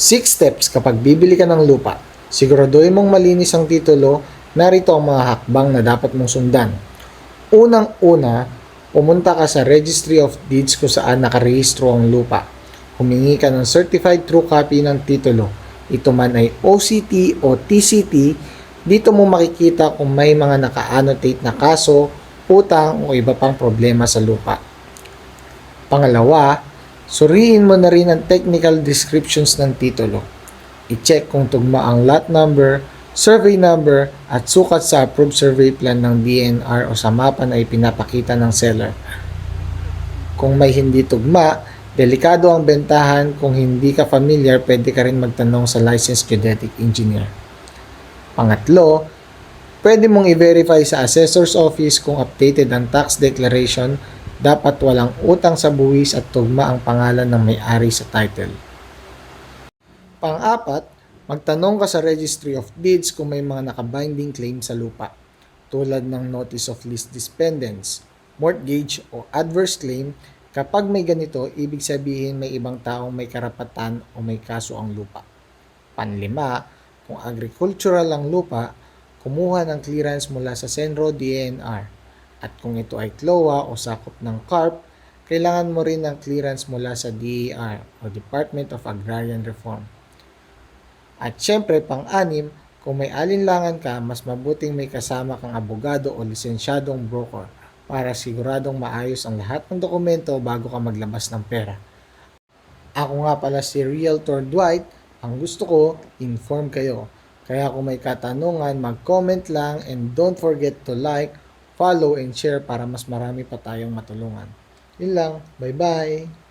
6 steps kapag bibili ka ng lupa. Siguraduhin mong malinis ang titulo, narito ang mga hakbang na dapat mong sundan. Unang-una, pumunta ka sa Registry of Deeds kung saan nakarehistro ang lupa. Humingi ka ng certified true copy ng titulo. Ito man ay OCT o TCT, dito mo makikita kung may mga naka-annotate na kaso, utang o iba pang problema sa lupa. Pangalawa, suriin mo na rin ang technical descriptions ng titulo. I-check kung tugma ang lot number, survey number, at sukat sa approved survey plan ng DNR o sa mapa na ipinapakita ng seller. Kung may hindi tugma, delikado ang bentahan. Kung hindi ka familiar, pwede ka rin magtanong sa licensed geodetic engineer. Pangatlo, pwede mong i-verify sa assessor's office kung updated ang tax declaration dapat walang utang sa buwis at tugma ang pangalan ng may-ari sa title. Pang-apat, magtanong ka sa Registry of Deeds kung may mga nakabinding claim sa lupa, tulad ng Notice of Lease Dispendence, Mortgage o Adverse Claim. Kapag may ganito, ibig sabihin may ibang taong may karapatan o may kaso ang lupa. Panlima, kung agricultural ang lupa, kumuha ng clearance mula sa Senro DNR. At kung ito ay CLOA o sakop ng CARP, kailangan mo rin ng clearance mula sa DER o Department of Agrarian Reform. At syempre, pang-anim, kung may alinlangan ka, mas mabuting may kasama kang abogado o lisensyadong broker para siguradong maayos ang lahat ng dokumento bago ka maglabas ng pera. Ako nga pala si Realtor Dwight. Ang gusto ko, inform kayo. Kaya kung may katanungan, mag-comment lang and don't forget to like, follow, and share para mas marami pa tayong matulungan. Yun lang. Bye-bye!